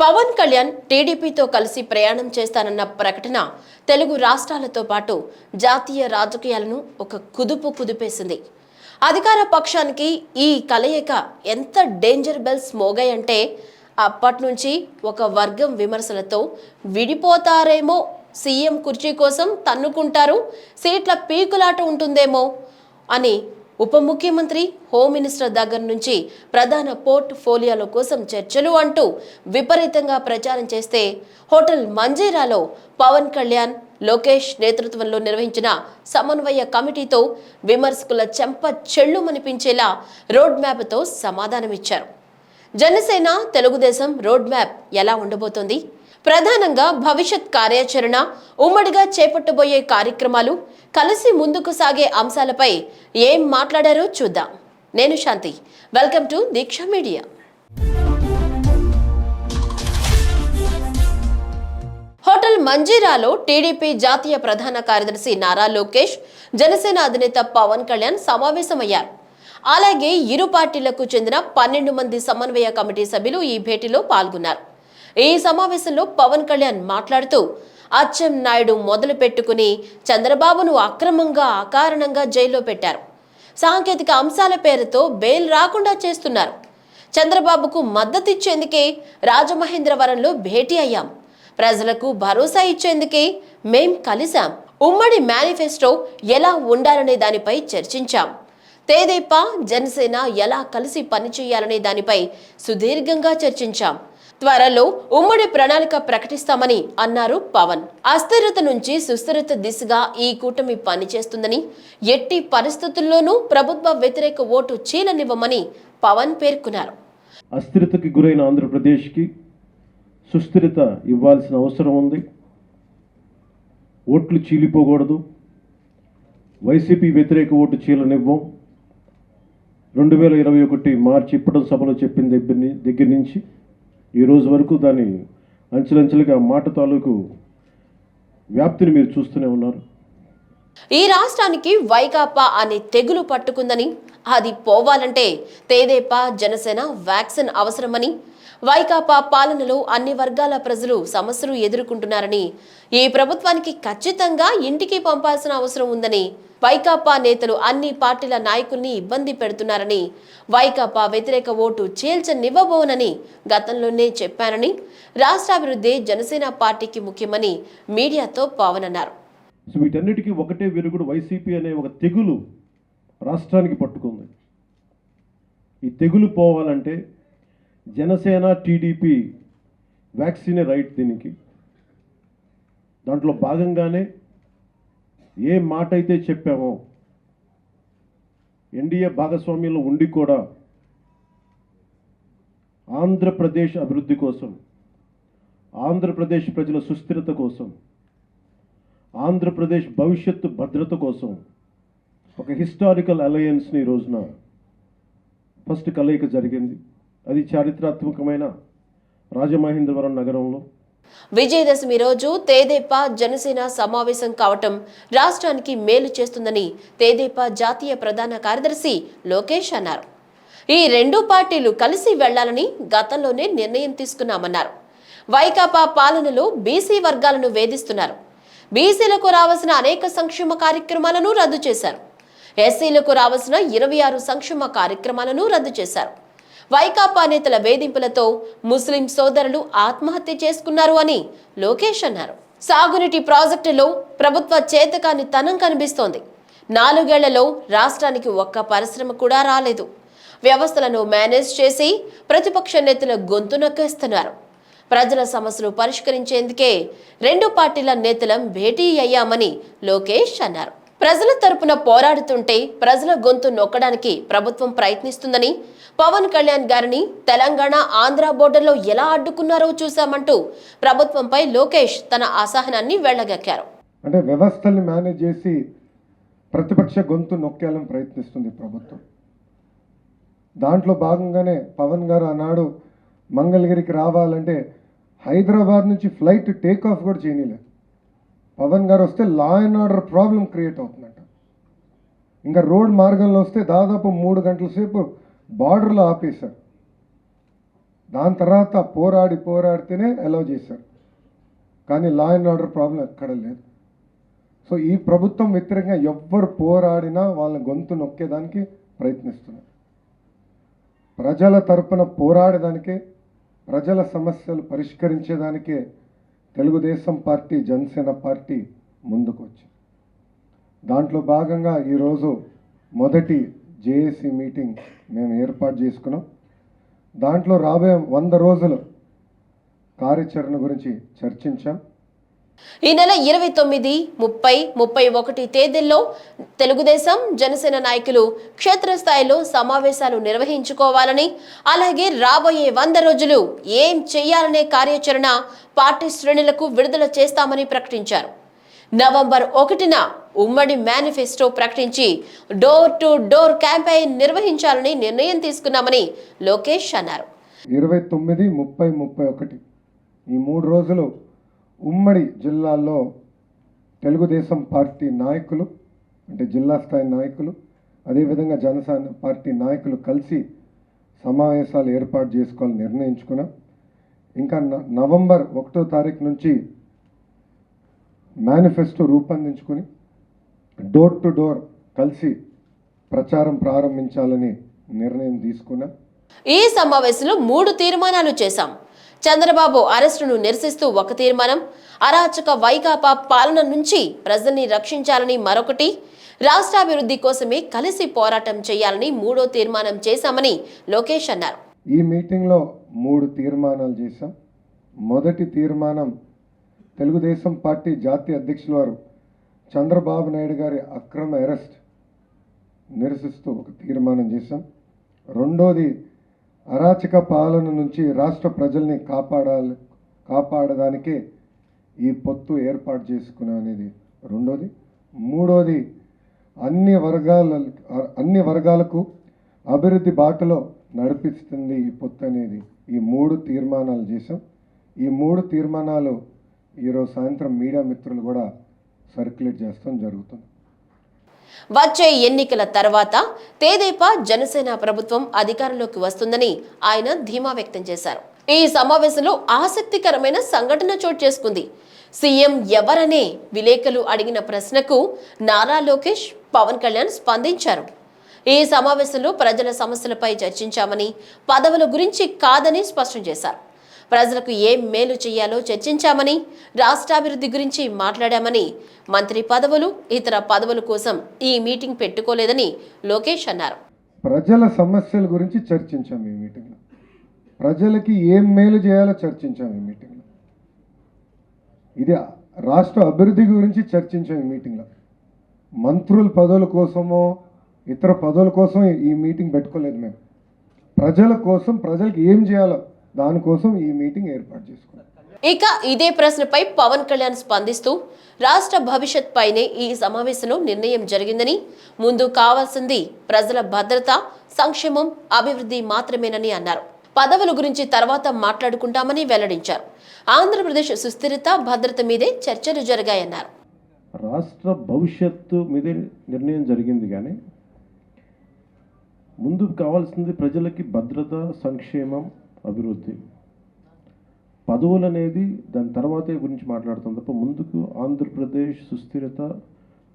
పవన్ కళ్యాణ్ టీడీపీతో కలిసి ప్రయాణం చేస్తానన్న ప్రకటన తెలుగు రాష్ట్రాలతో పాటు జాతీయ రాజకీయాలను ఒక కుదుపు కుదిపేసింది. అధికార పక్షానికి ఈ కలయిక ఎంత డేంజర్ బెల్స్ మోగాయంటే అప్పటి నుంచి ఒక వర్గం విమర్శలతో విడిపోతారేమో సీఎం కుర్చీ కోసం తన్నుకుంటారు సీట్ల పీకులాట ఉంటుందేమో అని ఉప ముఖ్యమంత్రి హోమ్ మినిస్టర్ దగ్గర నుంచి ప్రధాన పోర్ట్ ఫోలియోల కోసం చర్చలు అంటూ విపరీతంగా ప్రచారం చేస్తే హోటల్ మంజీరాలో పవన్ కళ్యాణ్ లోకేష్ నేతృత్వంలో నిర్వహించిన సమన్వయ కమిటీతో విమర్శకుల చెంప చెళ్ళుమనిపించేలా రోడ్ మ్యాప్తో సమాధానమిచ్చారు. జనసేన తెలుగుదేశం రోడ్ మ్యాప్ ఎలా ఉండబోతోంది? ప్రధానంగా భవిష్యత్ కార్యాచరణ ఉమ్మడిగా చేపట్టబోయే కార్యక్రమాలు కలిసి ముందుకు సాగే అంశాలపై ఏం మాట్లాడారో చూద్దాం. నేను Shanti. Welcome to Deeksha media. Hotel మంజీరాలో TDP జాతీయ ప్రధాన కార్యదర్శి నారా లోకేష్ జనసేన అధినేత పవన్ కళ్యాణ్ సమావేశమయ్యారు. అలాగే ఇరు పార్టీలకు చెందిన పన్నెండు మంది సమన్వయ కమిటీ సభ్యులు ఈ భేటీలో పాల్గొన్నారు. ఈ సమావేశంలో పవన్ కళ్యాణ్ మాట్లాడుతూ అచ్చెం నాయుడు మొదలు పెట్టుకుని చంద్రబాబును అక్రమంగా అకారణంగా జైల్లో పెట్టారు. సాంకేతిక అంశాల పేరుతో బెయిల్ రాకుండా చేస్తున్నారు. చంద్రబాబుకు మద్దతిచ్చేందుకే రాజమహేంద్రవరంలో భేటీ అయ్యాం. ప్రజలకు భరోసా ఇచ్చేందుకే మేం కలిశాం. ఉమ్మడి మేనిఫెస్టో ఎలా ఉండాలనే దానిపై చర్చించాం. తేదేపా జనసేన ఎలా కలిసి పనిచేయాలనే దానిపై సుదీర్ఘంగా చర్చించాం. త్వరలో ఉమ్మడి ప్రణాళిక ప్రకటిస్తామని అన్నారు పవన్. అస్థిరత నుంచి సుస్థిరత దిశగా ఈ కూటమి పనిచేస్తుందని ఎట్టి పరిస్థితుల్లోనూ ప్రభుత్వ వ్యతిరేక ఓటు చీలనివ్వమని పవన్ పేర్కొన్నారు. అస్థిరతకి గురైన ఆంధ్రప్రదేశ్కి సుస్థిరత ఇవ్వాల్సిన అవసరం ఉంది. ఓట్లు చీలిపోకూడదు. వైసీపీ వ్యతిరేక ఓటు చీలనివ్వం. రెండు వేల ఇరవై ఒకటి మార్చి ఇప్పటి సభలో చెప్పిన దగ్గర దగ్గర నుంచి ఈ రోజు వరకు దాని అంచెలంచెలుగా మాట తాలూకు వ్యాప్తిని మీరు చూస్తూనే ఉన్నారు. ఈ రాష్ట్రానికి వైకాపా అనే తెగులు పట్టుకుందని అది పోవాలంటే తేదేపా జనసేన వ్యాక్సిన్ అవసరమని వైకాపా పాలనలో అన్ని వర్గాల ప్రజలు సమస్యలు ఎదుర్కొంటున్నారని ఈ ప్రభుత్వానికి ఖచ్చితంగా ఇంటికి పంపాల్సిన అవసరం ఉందని వైకాపా నేతలు అన్ని పార్టీల నాయకుల్ని ఇబ్బంది పెడుతున్నారని వైకాపా వ్యతిరేక ఓటు చీల్చనివ్వబోనని గతంలోనే చెప్పానని రాష్ట్రాభివృద్ధి జనసేన పార్టీకి ముఖ్యమని మీడియాతో పవన్ అన్నారు. సో వీటన్నిటికీ ఒకటే విరుగుడు వైసీపీ అనే ఒక తెగులు రాష్ట్రానికి పట్టుకుంది. ఈ తెగులు పోవాలంటే జనసేన టీడీపీ వ్యాక్సినే రైట్ దీనికి. దాంట్లో భాగంగానే ఏ మాట అయితే చెప్పామో ఎన్డీఏ భాగస్వామ్యంలో ఉండి కూడా ఆంధ్రప్రదేశ్ అభివృద్ధి కోసం ఆంధ్రప్రదేశ్ ప్రజల సుస్థిరత కోసం ఆంధ్రప్రదేశ్ భవిష్యత్తు భద్రత కోసం ఒక హిస్టారికల్ అలయన్స్ని రోజున ఫస్ట్ కలయిక జరిగింది. అది చారిత్రాత్మకమైన రాజమహేంద్రవరం నగరంలో విజయదశమి రోజు తేదేపా జనసేన సమావేశం కావటం రాష్ట్రానికి మేలు చేస్తుందని తేదేపా జాతీయ ప్రధాన కార్యదర్శి లోకేష్ అన్నారు. ఈ రెండు పార్టీలు కలిసి వెళ్ళాలని గతంలోనే నిర్ణయం తీసుకున్నామన్నారు. వైకాపా పాలనలో బీసీ వర్గాలను వేధిస్తున్నారు. బీసీలకు రావాల్సిన అనేక సంక్షేమ కార్యక్రమాలను రద్దు చేశారు. ఎస్సీలకు రావాల్సిన ఇరవై ఆరు సంక్షేమ కార్యక్రమాలను రద్దు చేశారు. వైకాపా నేతల వేధింపులతో ముస్లిం సోదరులు ఆత్మహత్య చేసుకున్నారు అని లోకేష్ అన్నారు. సాగునీటి ప్రాజెక్టులో ప్రభుత్వ చేతకాని తనం కనిపిస్తోంది. నాలుగేళ్ళలో రాష్ట్రానికి ఒక్క పరిశ్రమ కూడా రాలేదు. వ్యవస్థలను మేనేజ్ చేసి ప్రతిపక్ష నేతల గొంతు నొక్కేస్తున్నారు. ప్రజల సమస్యలు పరిష్కరించేందుకే రెండు పార్టీల నేతలం భేటీ అయ్యామని లోకేష్ అన్నారు. ప్రజల తరపున పోరాడుతుంటే ప్రజల గొంతు నొక్కడానికి ప్రభుత్వం ప్రయత్నిస్తుందని పవన్ కళ్యాణ్ గారిని తెలంగాణ ఆంధ్ర బోర్డర్లో ఎలా అడ్డుకున్నారో చూశామంటూ ప్రభుత్వంపై లోకేష్ తన అసహనాన్ని వెళ్ళగక్కారు. అంటే వ్యవస్థల్ని మేనేజ్ చేసి ప్రతిపక్ష గొంతు నొక్కేయాలని ప్రయత్నిస్తుంది ప్రభుత్వం. దాంట్లో భాగంగానే పవన్ గారు ఆనాడు మంగళగిరికి రావాలంటే హైదరాబాద్ నుంచి ఫ్లైట్ టేక్ ఆఫ్ కూడా చేయలేదు పవన్ గారు వస్తే law and order problem create అవుతుందంట. ఇంకా రోడ్ మార్గంలో వస్తే దాదాపు మూడు గంటల సేపు బార్డర్లో ఆపేశారు. దాని తర్వాత పోరాడి పోరాడితేనే అలౌ చేశారు. కానీ లా అండ్ ఆర్డర్ ప్రాబ్లం ఎక్కడ లేదు. సో ఈ ప్రభుత్వం వ్యతిరేకంగా ఎవ్వరు పోరాడినా వాళ్ళ గొంతు నొక్కేదానికి ప్రయత్నిస్తున్నారు. ప్రజల తరపున పోరాడేదానికే ప్రజల సమస్యలు పరిష్కరించేదానికే తెలుగుదేశం పార్టీ జనసేన పార్టీ ముందుకు వచ్చింది దాంట్లో భాగంగా ఈరోజు మొదటి జేఏసీ మీటింగ్ మేము ఏర్పాటు చేసుకున్నాం. దాంట్లో రాబోయే వంద రోజులు కార్యాచరణ గురించి చర్చించాం. ఈ నెల ఇరవై తొమ్మిది ముప్పై ముప్పై ఒకటి తేదీల్లో తెలుగుదేశం జనసేన నాయకులు క్షేత్రస్థాయిలో సమావేశాలు నిర్వహించుకోవాలని అలాగే రాబోయే వంద రోజులు ఏం చేయాలనే కార్యాచరణ పార్టీ శ్రేణులకు విడుదల చేస్తామని ప్రకటించారు. నవంబర్ ఒకటిన ఉమ్మడి మేనిఫెస్టో ప్రకటించి డోర్ టు డోర్ క్యాంపెయిన్ నిర్వహించాలని నిర్ణయం తీసుకున్నామని లోకేష్ అన్నారు. ఇరవై తొమ్మిది ముప్పై ముప్పై ఒకటి ఈ మూడు రోజులు ఉమ్మడి జిల్లాల్లో తెలుగుదేశం పార్టీ నాయకులు అంటే జిల్లా స్థాయి నాయకులు అదేవిధంగా జనసేన పార్టీ నాయకులు కలిసి సమావేశాలు ఏర్పాటు చేసుకోవాలని నిర్ణయించుకున్నాం. ఇంకా న- నవంబర్ ఒకటో తారీఖు నుంచి మేనిఫెస్టో రూపొందించుకుని డోర్ టు డోర్ కలిసి ప్రచారం ప్రారంభించాలని నిర్ణయం తీసుకున్నాం. ఈ సమావేశంలో మూడు తీర్మానాలు చేశాం. చంద్రబాబు అరెస్టును నిరసిస్తూ ఒక తీర్మానం. అరాచక వైకాపా పాలన నుంచి ప్రజల్ని రక్షించాలని మరొకటి. రాష్ట్రాభివృద్ధి కోసమే కలిసి పోరాటం చేయాలని మూడో తీర్మానం చేశామని లోకేష్ అన్నారు. ఈ మీటింగ్లో మూడు తీర్మానాలు చేశాం. మొదటి తీర్మానం తెలుగుదేశం పార్టీ జాతీయ అధ్యక్షుల వారు చంద్రబాబు నాయుడు గారి అక్రమ అరెస్ట్ నిరసిస్తూ ఒక తీర్మానం చేశాం. రెండోది అరాచక పాలన నుంచి రాష్ట్ర ప్రజల్ని కాపాడాలి కాపాడడానికే ఈ పొత్తు ఏర్పాటు చేసుకున్నా అనేది రెండోది. మూడోది అన్ని వర్గాల అన్ని వర్గాలకు అభివృద్ధి బాటలో నడిపిస్తుంది ఈ పొత్తు అనేది. ఈ మూడు తీర్మానాలు చేసాం ఈ మూడు తీర్మానాలు ఈరోజు సాయంత్రం మీడియా మిత్రులు కూడా సర్క్యులేట్ చేస్తాం జరుగుతుంది వచ్చే ఎన్నికల తర్వాత తేదేపా జనసేన ప్రభుత్వం అధికారంలోకి వస్తుందని ఆయన ధీమా వ్యక్తం చేశారు. ఈ సమావేశంలో ఆసక్తికరమైన సంఘటన చోటు చేసుకుంది. సీఎం ఎవరనే విలేకరులు అడిగిన ప్రశ్నకు నారా లోకేష్ పవన్ కళ్యాణ్ స్పందించారు. ఈ సమావేశంలో ప్రజల సమస్యలపై చర్చించామని పదవుల గురించి కాదని స్పష్టం చేశారు. ప్రజలకు ఏం మేలు చేయాలో చర్చించామని రాష్ట్రాభివృద్ధి గురించి మాట్లాడామని మంత్రి పదవులు ఇతర పదవుల కోసం ఈ మీటింగ్ పెట్టుకోలేదని లోకేష్ అన్నారు. ప్రజల సమస్యల గురించి చర్చించాం ఈ మీటింగ్లో. ప్రజలకి ఏం మేలు చేయాలో చర్చించాం ఈ మీటింగ్లో. ఇది రాష్ట్ర అభివృద్ధి గురించి చర్చించాం ఈ మీటింగ్లో. మంత్రుల పదవుల కోసమో ఇతర పదవుల కోసం ఈ మీటింగ్ పెట్టుకోలేదు మేము. ప్రజల కోసం ప్రజలకు ఏం చేయాలో దానికోసం ఈ మీటింగ్ ఏర్పాటు చేసుకున్నాం. ఇక ఇదే ప్రశ్నపై పవన్ కళ్యాణ్ స్పందిస్తూ రాష్ట్ర భవిష్యత్ పైనే ఈ సమావేశంలో నిర్ణయం జరిగిందని ముందు కావాల్సింది ప్రజల భద్రత సంక్షేమం అభివృద్ధి మాత్రమేనని అన్నారు. పదవుల గురించి తర్వాత మాట్లాడుకుంటామని వెల్లడించారు. ఆంధ్రప్రదేశ్ సుస్థిరత భద్రత మీదే చర్చలు జరిగాయన్నారు. రాష్ట్ర భవిష్యత్తు మీదే నిర్ణయం జరిగింది కానీ ముందు కావాల్సింది ప్రజలకి భద్రత సంక్షేమం అభివృద్ధి. పదవులు అనేది దాని తర్వాతే గురించి మాట్లాడుతాం తప్ప ముందుకు ఆంధ్రప్రదేశ్ సుస్థిరత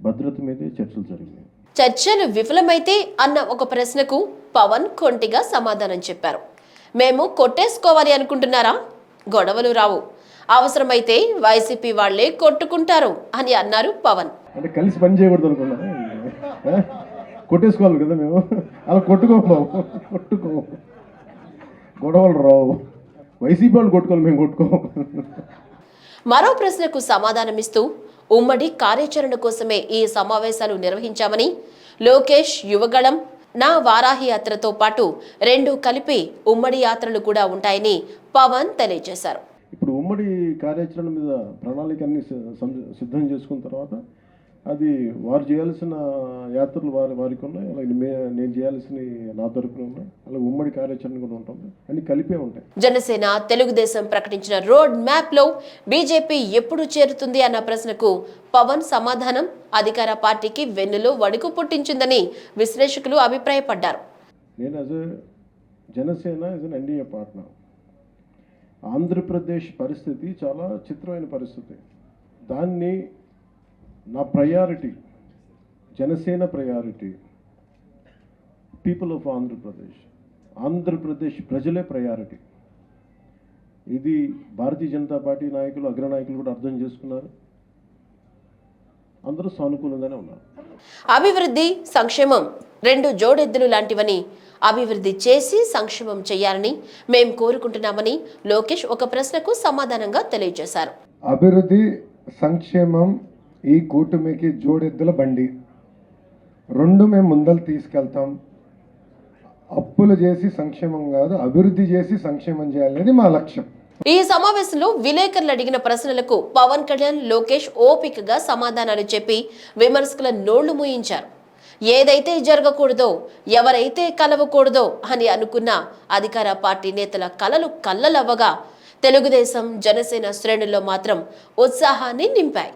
భద్రత మీదే చర్చలు జరిగినాయి. చర్చలు విఫలమైతే అన్న ఒక ప్రశ్నకు పవన్ కొంటిగా సమాధానం చెప్పారు. మేము కొట్టేసుకోవాలి అనుకుంటున్నారా? గొడవలు రావు. అవసరమైతే వైసీపీ వాళ్ళే కొట్టుకుంటారు అని అన్నారు పవన్. అంటే కలిసి పని చేయకూడదు అనుకున్నా ఆ? కొట్టేసుకోవాలి కదా మేము? అలా కొట్టుకోము. బాబు కొట్టుకో గొడవలు రావు. వైసీపీ వాళ్ళు కొట్టుకోవాలి మేము కొట్టుకోము మరో ప్రశ్నకు సమాధానమిస్తూ ఉమ్మడి కార్యాచరణ కోసమే ఈ సమావేశాలు నిర్వహించామని లోకేష్ యువగళం నా వారాహి యాత్రతో పాటు రెండు కలిపి ఉమ్మడి యాత్రలు కూడా ఉంటాయని పవన్ తెలియజేశారు. ఇప్పుడు ఉమ్మడి కార్యాచరణ మీద ప్రణాళిక అన్ని సిద్ధం చేసుకున్న తర్వాత అది వారు చేయాల్సిన యాత్రలు వారి వారికి ఉన్నాయి. అలాగే మే నేను చేయాల్సిన నా తరపున ఉన్నాయి. అలాగే ఉమ్మడి కార్యాచరణ కూడా ఉంటుంది. అన్ని కలిపే ఉంటాయి. జనసేన తెలుగుదేశం ప్రకటించిన రోడ్ మ్యాప్లో బీజేపీ ఎప్పుడు చేరుతుంది అన్న ప్రశ్నకు పవన్ సమాధానం అధికార పార్టీకి వెన్నులో వణుకు పుట్టించిందని విశ్లేషకులు అభిప్రాయపడ్డారు. నేను as Janasena as an NDA partner. Andhra Pradesh పరిస్థితి చాలా చిత్రమైన పరిస్థితి. దాన్ని నా priority Janasena priority people of Andhra Pradesh Andhra Pradesh ప్రజలే ప్రయారిటీ ఇది భారతీయ జనతా పార్టీ నాయకులు అగ్రనాయకులు కూడా అర్థం చేసుకున్నారు. అందరూ సానుకూలంగానే ఉన్నారు. అభివృద్ధి సంక్షేమం రెండు జోడెద్దులు లాంటివని అభివృద్ధి చేసి సంక్షేమం చేయాలని మేం కోరుకుంటున్నామని లోకేష్ ఒక ప్రశ్నకు సమాధానంగా తెలియజేశారు. అభివృద్ధి సంక్షేమం ఈ కూటమికి జోడెద్దుల బండి. రెండు మేము ముందలు తీసుకెళ్తాం. అప్పులు చేసి సంక్షేమం కాదు అభివృద్ధి చేసి సంక్షేమం చేయాలనేది మా లక్ష్యం. ఈ సమావేశంలో విలేకరులు అడిగిన ప్రశ్నలకు పవన్ కళ్యాణ్ లోకేష్ ఓపికగా సమాధానాలు చెప్పి విమర్శకుల నోళ్ళు మూయించారు. ఏదైతే జరగకూడదో ఎవరైతే కలవకూడదో అని అనుకున్న అధికార పార్టీ నేతల కలలు కళ్ళలవ్వగా తెలుగుదేశం జనసేన శ్రేణుల్లో మాత్రం ఉత్సాహాన్ని నింపాయి.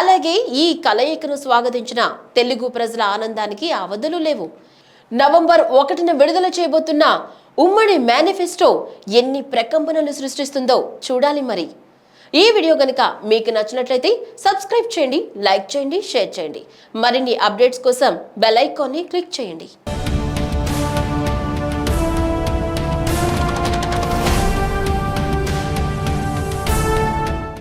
అలాగే ఈ కలయికను స్వాగతించిన తెలుగు ప్రజల ఆనందానికి అవధులు లేవు. నవంబర్ ఒకటిన విడుదల చేయబోతున్న ఉమ్మడి మేనిఫెస్టో ఎన్ని ప్రకంపనలు సృష్టిస్తుందో చూడాలి మరి. ఈ వీడియో కనుక మీకు నచ్చినట్లయితే సబ్స్క్రైబ్ చేయండి లైక్ చేయండి షేర్ చేయండి. మరిన్ని అప్డేట్స్ కోసం బెల్ ఐకాన్ని క్లిక్ చేయండి.